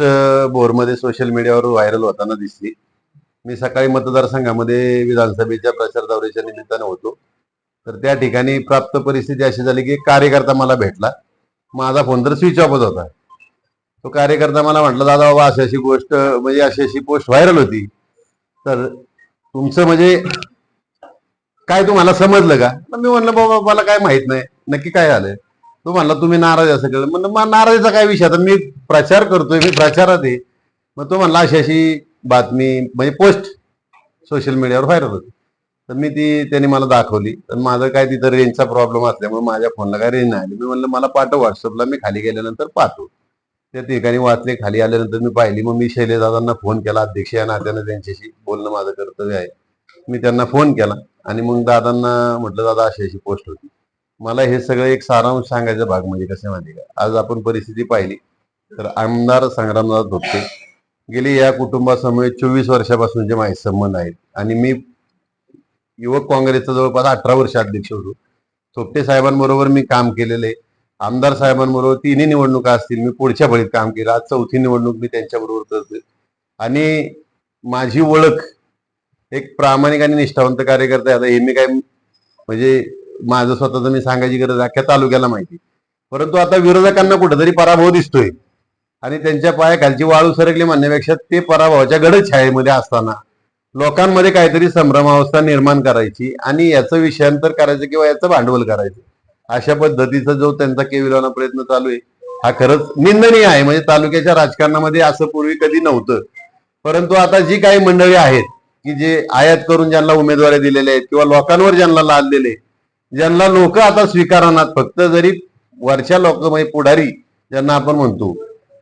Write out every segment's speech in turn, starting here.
Post बोरमध्ये social मीडियावर viral होताना दिसली. मी सकाळी मतदारसंघामध्ये विधानसभेच्या प्रचार दौऱ्याच्या निमित्तानं होतो. तर त्या ठिकाणी प्राप्त परिस्थिती अशी झाली की कार्यकर्ता मला भेटला. माझा फोन तर स्विच ऑफच होता. तो कार्यकर्ता मला म्हटला दादा बाबा अशी अशी गोष्ट म्हणजे अशी अशी पोस्ट व्हायरल होती. तर तुमचं म्हणजे काय तुम्हाला समजलं का? मी म्हणलं बाबा मला काय माहीत नाही. नक्की काय झालंय? तो म्हणला तुम्ही नाराज असं केलं म्हणलं मग नाराजीचा काय विषय? आता मी प्रचार करतोय मी प्रचारात आहे. मग तो म्हणला अशी अशी बातमी म्हणजे पोस्ट सोशल मीडियावर व्हायरल होती. तर मी ती त्यांनी मला दाखवली. तर माझं काय तिथं रेंजचा प्रॉब्लेम असल्यामुळे माझ्या फोनला काय रेंज नाही आली. मी म्हणलं मला पाठव व्हॉट्सअपला मी खाली गेल्यानंतर पाहतो त्या ठिकाणी वाचले खाली आल्यानंतर मी पाहिली. मग मी शैलेदादांना फोन केला अध्यक्ष या नात्यानं त्यांच्याशी बोलणं माझं कर्तव्य आहे. मी त्यांना फोन केला आणि मग दादांना म्हटलं दादा अशी अशी पोस्ट होती. मला हे सगळं एक सारांश सांगायचा भाग म्हणजे कसं आहे माहिती का? आज आपण परिस्थिती पाहिली तर आमदार संग्रामदास धोपटे गेली या कुटुंबासमोर चोवीस वर्षापासूनचे माझे संबंध आहेत. आणि मी युवक काँग्रेसचा जवळपास अठरा वर्ष अध्यक्ष होतो. थोपटे साहेबांबरोबर मी काम केलेलं आहे. आमदार साहेबांबरोबर तिन्ही निवडणुका असतील मी पुढच्या फळीत काम केलं. आज चौथी निवडणूक मी त्यांच्याबरोबर करतोय. आणि माझी ओळख एक प्रामाणिक आणि निष्ठावंत कार्यकर्ता आता हे मी काय म्हणजे माझं स्वतःच मी सांगायची गरज आहे, अख्ख्या तालुक्याला माहिती. परंतु आता विरोधकांना कुठेतरी पराभव दिसतोय. आणि त्यांच्या पायाखालची वाळू सरकली म्हणण्यापेक्षा ते पराभवाच्या गडछायेमध्ये असताना लोकांमध्ये काहीतरी संभ्रमावस्था निर्माण करायची आणि याचं विषयांतर करायचं किंवा याचं भांडवल करायचं. अशा पद्धतीचा जो त्यांचा केविलवाना प्रयत्न चालू आहे हा खरंच निंदनीय आहे. म्हणजे तालुक्याच्या राजकारणामध्ये असं पूर्वी कधी नव्हतं. परंतु आता जी काही मंडळी आहेत की जे आयात करून ज्यांना उमेदवारी दिलेले आहेत किंवा लोकांवर ज्यांना लादलेले ज्यांना लोक आता स्वीकारणार फक्त जरी वरच्या लोक म्हणजे पुढारी ज्यांना आपण म्हणतो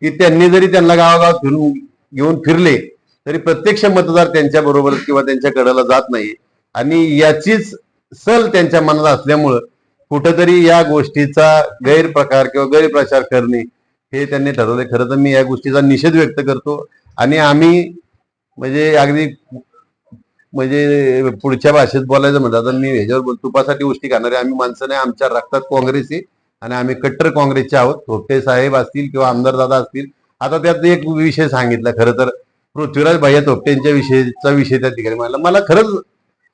की त्यांनी जरी त्यांना गावागाव फिरून घेऊन फिरले तरी प्रत्यक्ष मतदार त्यांच्या बरोबर किंवा त्यांच्या कडेला जात नाही आणि याचीच सल त्यांच्या मनात असल्यामुळं कुठंतरी या गोष्टीचा गैरप्रकार किंवा गैरप्रचार करणे हे त्यांनी ठरवले खरं तर मी या गोष्टीचा निषेध व्यक्त करतो. आणि आम्ही म्हणजे अगदी म्हणजे पुढच्या भाषेत बोलायचं म्हणतात तर मी ह्याच्यावर बोल तुपासाठी गोष्टी खाणारे आम्ही माणसं नाही आमच्या रक्तात काँग्रेस आहे आणि आम्ही कट्टर काँग्रेसचे आहोत. थोपटे साहेब असतील किंवा आमदार दादा असतील. आता त्यात एक विषय सांगितला खरं तर. पृथ्वीराज भैया थोपटेंच्या विषयीचा विषय त्या ठिकाणी मला मला खरंच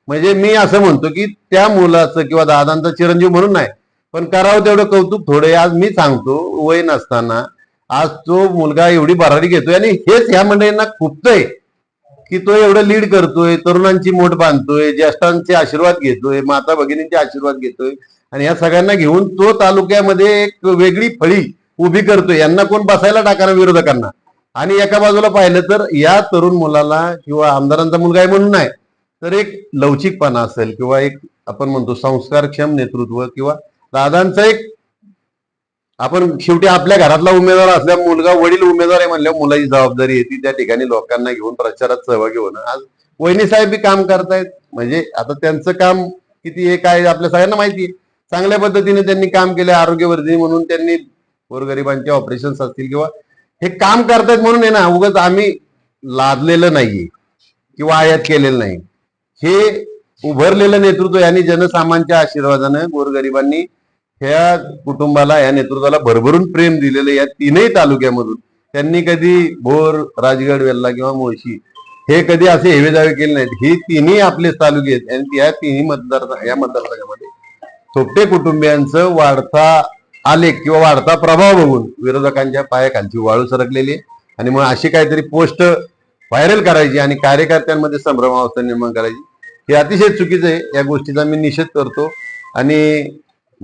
म्हणजे मी असं म्हणतो की त्या मुलाचं किंवा दादांचा चिरंजीव म्हणून नाही पण करावं तेवढं कौतुक थोडे आज मी सांगतो वय नसताना आज तो मुलगा एवढी भरारी घेतोय आणि हेच ह्या मंडळींना खुपतंय. की तो एवढं लीड करतोय तरुणांची मोठ बांधतोय ज्येष्ठांचे आशीर्वाद घेतोय माता भगिनींचे आशीर्वाद घेतोय. आणि या सगळ्यांना घेऊन तो तालुक्यामध्ये एक वेगळी फळी उभी करतोय. यांना कोण बसायला टाकणार विरोधकांना? आणि एका बाजूला पाहिलं तर या तरुण मुलाला किंवा आमदारांचा मुलगा आहे म्हणून नाही तर एक लवचिकपणा असेल किंवा एक आपण म्हणतो संस्कारक्षम नेतृत्व किंवा दादांचा एक आपण शेवटी आपल्या घरातला उमेदवार असल्या मुलगा वडील उमेदवार आहे म्हणल्यावर मुलाची जबाबदारी येते. त्या ठिकाणी लोकांना घेऊन प्रचारात सहभागी होणं. आज वहिनी साहेब बी काम करतायत. म्हणजे आता त्यांचं काम किती हे काय आपल्या सगळ्यांना माहिती आहे. चांगल्या पद्धतीने त्यांनी काम केले आरोग्यवर्धिनी म्हणून त्यांनी गोरगरिबांचे ऑपरेशन असतील किंवा हे काम करतायत म्हणून आहे ना उगाच आम्ही लादलेलं नाहीये किंवा आयात केलेलं नाही. हे उभरलेलं नेतृत्व यांनी जनसामान्यांच्या आशीर्वादानं गोरगरिबांनी ह्या कुटुंबाला या नेतृत्वाला भरभरून प्रेम दिलेलं या तीनही तालुक्यामधून. त्यांनी कधी भोर राजगड वेल्ला किंवा मुळशी हे कधी असे हेवेदावे केले नाहीत. ही तिन्ही आपलेच तालुके आहेत आणि या तिन्ही मतदार या मतदारसंघामध्ये थोपटे कुटुंबियांचं वाढता आलेख किंवा वाढता प्रभाव बघून विरोधकांच्या पायाखालची वाळू सरकलेली आहे. आणि मग अशी काहीतरी पोस्ट व्हायरल करायची आणि कार्यकर्त्यांमध्ये संभ्रमावस्था निर्माण करायची हे अतिशय चुकीचं आहे. या गोष्टीचा मी निषेध करतो. आणि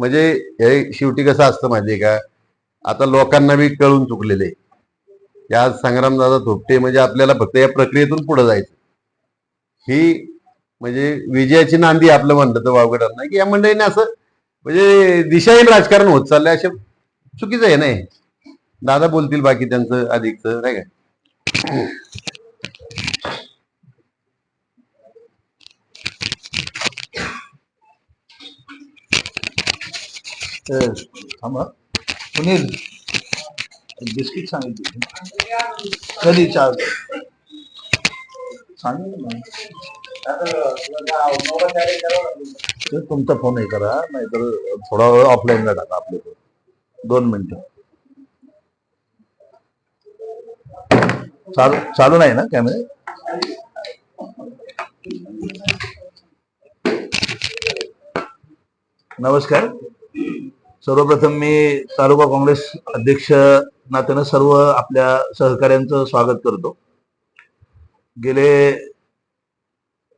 म्हणजे हे शेवटी कसं असतं माहितीये का? आता लोकांना बी कळून चुकलेले. या संग्रामदादा थोपटे म्हणजे आपल्याला फक्त या प्रक्रियेतून पुढे जायचं. ही म्हणजे विजयाची नांदी आपलं म्हणलं तर वावगड नाही की या मंडळीने असं म्हणजे दिशाहीन राजकारण होत चाललंय असे चुकीचं आहे नाही दादा बोलतील बाकी त्यांचं अधिकचं नाही का? थांबा सुनील बिस्किट सांगितली कधी चार सांगितलं ना. तुमचा फ़ोन हे करा। नाहीतर थोडा वेळ ऑफलाईनला टाका आपले दोन मिनिटं। चालू चालू नाही ना कॅमेरे नमस्कार। सर्वप्रथम मी तालुका काँग्रेस अध्यक्ष नात्यानं सर्व आपल्या सहकाऱ्यांचं स्वागत करतो. गेले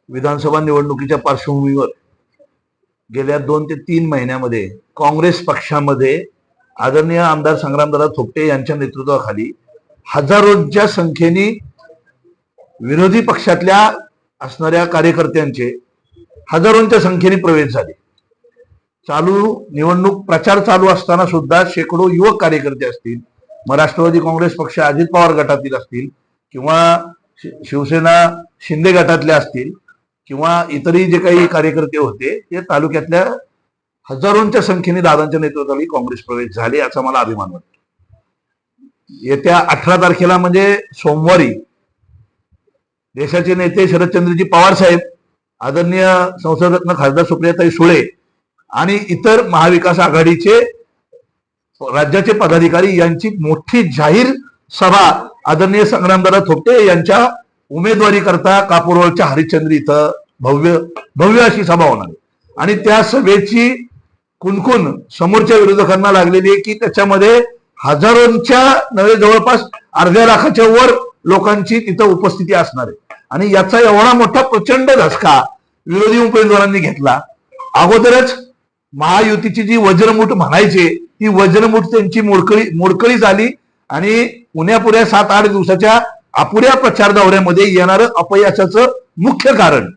विधानसभा निवडणुकीच्या पार्श्वभूमीवर गेल्या दोन ते तीन महिन्यामध्ये काँग्रेस पक्षामध्ये आदरणीय आमदार संग्रामदादा थोपटे यांच्या नेतृत्वाखाली हजारोंच्या संख्येने विरोधी पक्षातल्या असणाऱ्या कार्यकर्त्यांचे हजारोंच्या संख्येने प्रवेश झाले. चालू निवडणूक प्रचार चालू असताना सुद्धा शेकडो युवक कार्यकर्ते असतील मग राष्ट्रवादी काँग्रेस पक्ष अजित पवार गटातील असतील किंवा शिवसेना शिंदे गटातले असतील किंवा इतरही जे काही कार्यकर्ते होते ते तालुक्यातल्या हजारोंच्या संख्येने दादांच्या नेतृत्वाखाली काँग्रेस प्रवेश झाले याचा मला अभिमान वाटतो. येत्या अठरा तारखेला म्हणजे सोमवारी देशाचे नेते शरदचंद्रजी पवार साहेब आदरणीय संसदरत्न खासदार सुप्रियाताई सुळे आणि इतर महाविकास आघाडीचे राज्याचे पदाधिकारी यांची मोठी जाहीर सभा आदरणीय संग्रामदादा थोपटे यांच्या उमेदवारी करता कापूरवळच्या हरिश्चंद्र इथं भव्य भव्य अशी सभा होणार आणि त्या सभेची कुणकुण समोरच्या विरोधकांना लागलेली आहे की त्याच्यामध्ये हजारोंच्या नव्हे जवळपास अर्ध्या लाखाच्या वर लोकांची तिथं उपस्थिती असणार आहे. आणि याचा एवढा मोठा प्रचंड धसका विरोधी उमेदवारांनी घेतला. अगोदरच महायुतीची जी वज्रमुठ म्हणायची ती वज्रमुठ त्यांची मोडकळी मोडकळी झाली आणि उन्यापुऱ्या सात आठ दिवसाच्या अपुऱ्या प्रचार दौऱ्यामध्ये येणारं अपयशाचं मुख्य कारण.